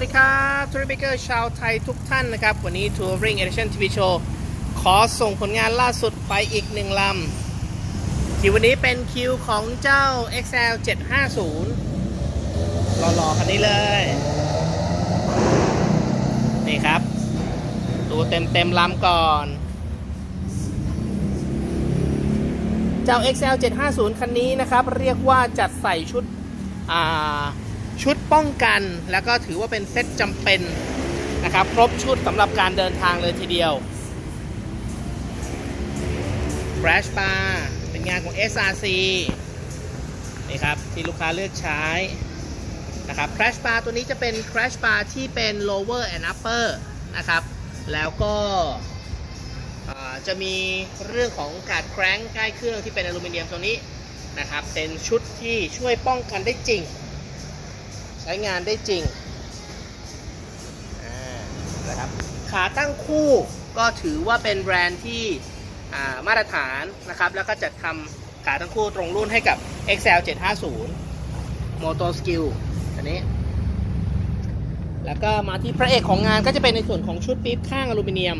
วัสดีครับทัวริเบเกอร์ชาวไทยทุกท่านนะครับ วันนี้ Touring Edition TV Show ขอส่งผลงานล่าสุดไปอีกหนึ่งลำคิววันนี้เป็นคิวของเจ้า XL 750หล่อๆคันนี้เลย นี่ครับ ดูเต็มเต็มๆลำก่อน เจ้า XL 750คันนี้นะครับ เรียกว่าจัดใส่ชุด อ่า ชุดป้องกันแล้วก็ถือว่าเป็นเซ็ตจำเป็นนะครับ ครบชุดสำหรับการเดินทางเลยทีเดียว Crash Bar เป็นงานของ SRC นี่ครับ ที่ลูกค้าเลือกใช้นะครับ Crash Bar ตัวนี้จะเป็น Crash Bar ที่เป็น lower and upper นะครับ แล้วก็จะมีเรื่องของการแคร้งใกล้เครื่องที่เป็นอลูมิเนียมตัวนี้นะครับ เป็นชุดที่ช่วยป้องกันได้จริง ช้งานได้จริงนะครับขาตั้งคู่ก็ถือว่าเป็นแบรนด์ที่มาตรฐานนะครับ แล้วก็จัดทำขาตั้งคู่ตรงรุ่นให้กับ XL 750 Moto Skill อันนี้ แล้วก็มาที่พระเอกของงานก็จะเป็นในส่วนของชุดปี๊บข้างอลูมิเนียม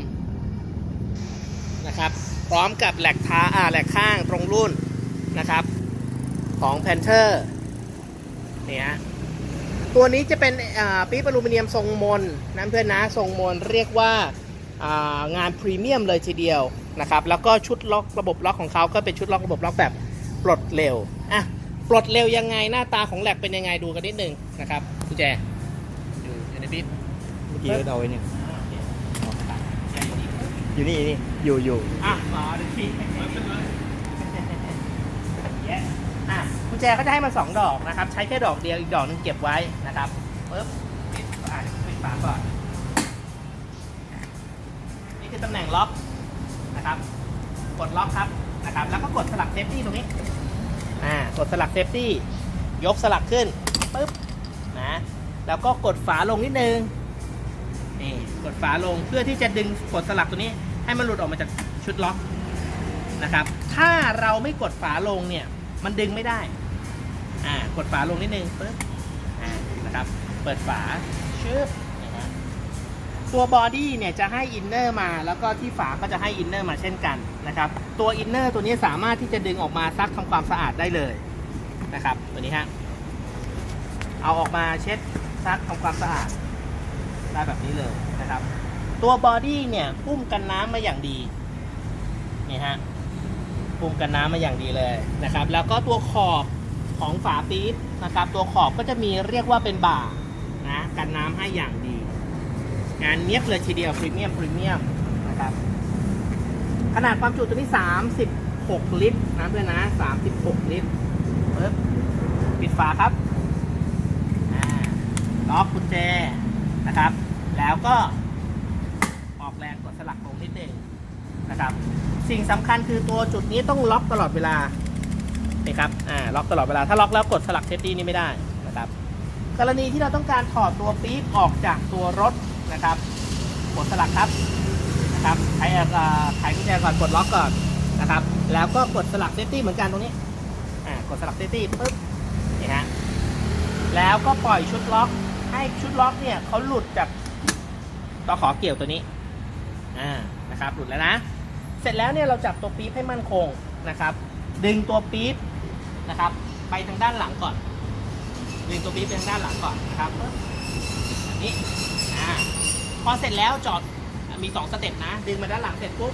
นะครับ พร้อมกับแหลกท้าอ่าแหลกข้างตรงรุ่นนะครับ ของ Panther เนี่ย ตัวนี้จะเป็นอ่าปี๊บอลูมิเนียมทรงมนนะเพื่อนนะทรงมนเรียกว่าอ่างานพรีเมียมเลยทีเดียวนะครับ แล้วก็ชุดล็อกระบบล็อกของเขาก็เป็นชุดล็อกระบบล็อกแบบปลดเร็วอะปลดเร็วยังไงหน้าตาของแหลกเป็นยังไงดูกันนิดนึงนะครับกุญแจอยู่อยู่ในปี๊บเมื่อกี้ก็เอาไว้เนี่ยอยู่นี่นี่อยู่อยู่อะมาดูที่อะ กุญแจก็จะให้มาสองดอกนะครับ ใช้แค่ดอกเดียวอีกดอกหนึงเก็บไว้นะครับปึ๊บปิดอะปิดฝาก่อนนี่คือตำแหน่งล็อกนะครับ กดล็อกครับนะครับ แล้วก็กดสลักเซฟตี้ตรงนี้อ่ากดสลักเซฟตี้ยกสลักขึ้นปึ๊บนะแล้วก็กดฝาลงนิดนึงนี่กดฝาลงเพื่อที่จะดึงกดสลักตัวนี้ ให้มันหลุดออกมาจากชุดล็อกนะครับ ถ้าเราไม่กดฝาลงเนี่ย มันดึงไม่ได้ อ่ากดฝาลงนิดนึงปึ๊บอ่านะครับ เปิดฝาชึบนะฮะตัวบอดี้เนี่ยจะให้อินเนอร์มา แล้วก็ที่ฝาก็จะให้อินเนอร์มาเช่นกันนะครับ ตัวอินเนอร์ตัวนี้สามารถที่จะดึงออกมาซักทำความสะอาดได้เลยนะครับ ตัวนี้ฮะ เอาออกมาเช็ดซักทำความสะอาดได้แบบนี้เลยนะครับ ตัวบอดี้เนี่ยปุ้มกันน้ำมาอย่างดีนี่ฮะปุ้มกันน้ำมาอย่างดีเลยนะครับ แล้วก็ตัวขอบ ของฝาปี๊บนะครับ ตัวขอบก็จะมีเรียกว่าเป็นบ่านะกันน้ำให้อย่างดี งานเนี้ยบเลยทีเดียวพรีเมียมพรีเมียมนะครับ ขนาดความจุตัวนี้ 36 ลิตรนะเพื่อนนะ 36 ลิตรปึ๊บปิดฝาครับล็อกกุญแจนะครับ แล้วก็ออกแรงกดสลักลงนิดนึงนะครับ สิ่งสำคัญคือตัวจุดนี้ต้องล็อกตลอดเวลา นี่ครับอ่าล็อกตลอดเวลาถ้าล็อกแล้วกดสลักเซฟตี้นี่ไม่ได้นะครับกรณีที่เราต้องการถอดตัวปี๊บออกจากตัวรถนะครับกดสลักครับนะครับใช้อ่าไขกุญแจก่อนกดล็อกก่อนนะครับ แล้วก็กดสลักเซฟตี้เหมือนกันตรงนี้อ่ากดสลักเซฟตี้ปุ๊บนี่ฮะแล้วก็ปล่อยชุดล็อกให้ชุดล็อกเนี่ยเขาหลุดจากตอขอเกี่ยวตัวนี้อ่านะครับหลุดแล้วนะ เสร็จแล้วเนี่ยเราจับตัวปี๊บให้มั่นคงนะครับ ดึงตัวปี๊บ นะครับ ไปทางด้านหลังก่อนดึงตัวปี๊บไปทางด้านหลังก่อนนะครับปึ๊บแบบนี้อ่าพอเสร็จแล้วจอดมีสองสเต็ปนะ ดึงมาด้านหลังเสร็จปุ๊บ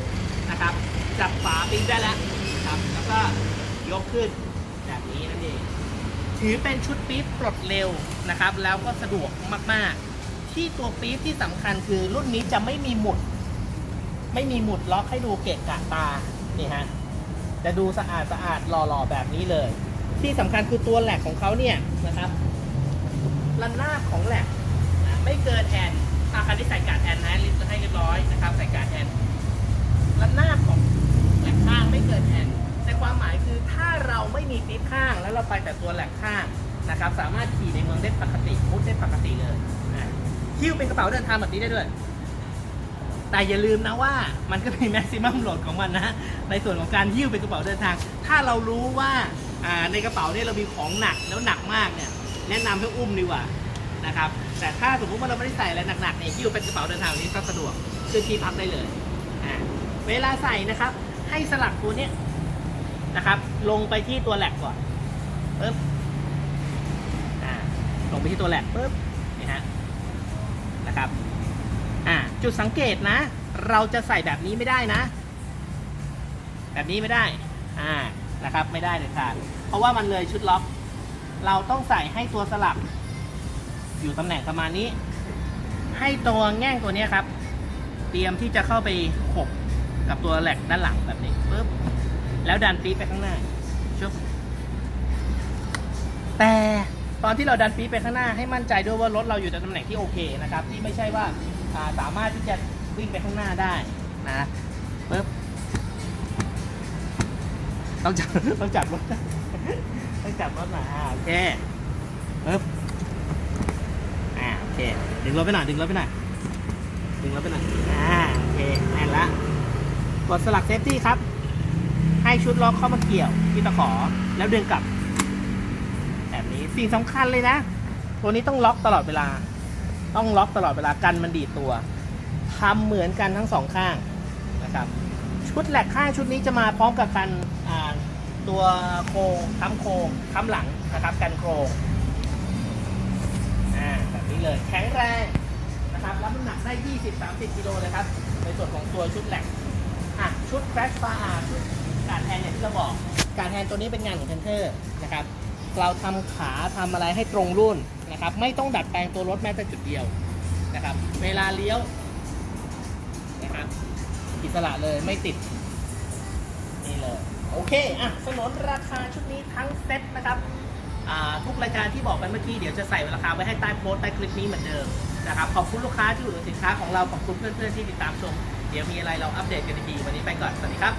นะครับ จับฝาปี๊บได้แล้วนะครับ แล้วก็ยกขึ้นแบบนี้นั่นเองถือเป็นชุดปี๊บปลดเร็วนะครับ แล้วก็สะดวกมากๆ ที่ตัวปี๊บที่สำคัญคือรุ่นนี้จะไม่มีหมุด ไม่มีหมุดล็อกให้ดูเกะกะตานี่ฮะ จะดูสะอาดสะอาดหล่อๆแบบนี้เลย ที่สำคัญคือตัวแหลกของเขาเนี่ยนะครับระนาบของแหลกนะไม่เกินแอนอาคันที่ใส่การดแอนนะลิสต์ให้เรียบร้อยนะครับใส่การดแอนระนาบของแหลกข้างไม่เกินแอนในความหมายคือถ้าเราไม่มีปี๊บข้างแล้วเราไปแต่ตัวแหลกข้างนะครับ สามารถขี่ในเมืองได้ปกติมุดได้ปกติเลยนะคิ้วเป็นกระเป๋าเดินทางแบบนี้ได้ด้วย แต่อย่าลืมนะว่ามันก็มีแม็กซิมัมโหลดของมันนะ ในส่วนของการหิ้วเป็นกระเป๋าเดินทาง ถ้าเรารู้ว่าในกระเป๋าเนี่ยเรามีของหนักแล้วหนักมากเนี่ยแนะนำให้อุ้มดีกว่านะครับแต่ถ้าสมมติว่าเราไม่ได้ใส่อะไรหนักๆเนี่ยหิ้วเป็นกระเป๋าเดินทางนี้ก็สะดวกขึ้นที่พักได้เลยเวลาใส่นะครับ ให้สลักตัวเนี้ยนะครับ ลงไปที่ตัวแหลกก่อนปึ๊บลงไปที่ตัวแหลกปึ๊บนี่ฮะนะครับ จุดสังเกตนะ เราจะใส่แบบนี้ไม่ได้นะ แบบนี้ไม่ได้อ่านะครับไม่ได้เลยค่ะเพราะว่ามันเลยชุดล็อก เราต้องใส่ให้ตัวสลับ อยู่ตำแหน่งประมาณนี้ ให้ตัวแง่งตัวนี้ครับ เตรียมที่จะเข้าไปขบกับตัวแหลกด้านหลังแบบนี้ปึ๊บแล้วดันปี๊ไปข้างหน้าชุบแต่ตอนที่เราดันปี๊ไปข้างหน้าให้มั่นใจด้วยว่ารถเราอยู่ในตำแหน่งที่โอเคนะครับ ที่ไม่ใช่ว่า สามารถที่จะวิ่งไปข้างหน้าได้นะปึ๊บต้องจับต้องจับรถต้องจับรถหน่อยอ่าโอเคปึ๊บอ่าโอเคดึงรถไปหน่อยดึงรถไปหน่อยดึงรถไปหน่อยอ่าโอเคแน่นละกดสลักเซฟตี้ครับ ให้ชุดล็อกเข้ามาเกี่ยวที่ตะขอแล้วดึงกลับ แบบนี้สิ่งสำคัญเลยนะ ตัวนี้ต้องล็อกตลอดเวลา ต้องล็อกตลอดเวลากันมันดีดตัวทำเหมือนกันทั้งสองข้างนะครับชุดแหลกข้างชุดนี้จะมาพร้อมกับกันตัวโครงค้ำโครงค้ำหลังนะครับกันโครงอ่าแบบนี้เลยแข็งแรงนะครับรับน้ำหนักได้ 20-30 กิโลเลยครับในส่วนของตัวชุดแหลกอะชุดแครชฟาร์ชุดการแทนเนี่ยที่เราบอก การแทนตัวนี้เป็นงานของเทนเทอร์นะครับ เราทำขาทำอะไรให้ตรงรุ่นนะครับ ไม่ต้องดัดแปลงตัวรถแม้แต่จุดเดียวนะครับ เวลาเลี้ยวนะครับอิสระเลยไม่ติดนี่เลยโอเคอะสนนราคาชุดนี้ทั้งเซ็ตนะครับทุกรายการที่บอกไปเมื่อกี้เดี๋ยวจะใส่ราคาไว้ให้ใต้โพสต์ใต้คลิปนี้เหมือนเดิมนะครับขอบคุณลูกค้าที่อุดหนุนสินค้าของเราขอบคุณเพื่อนๆที่ติดตามชม เดี๋ยวมีอะไรเราอัปเดตกันอีกทีวันนี้ไปก่อนสวัสดีครับ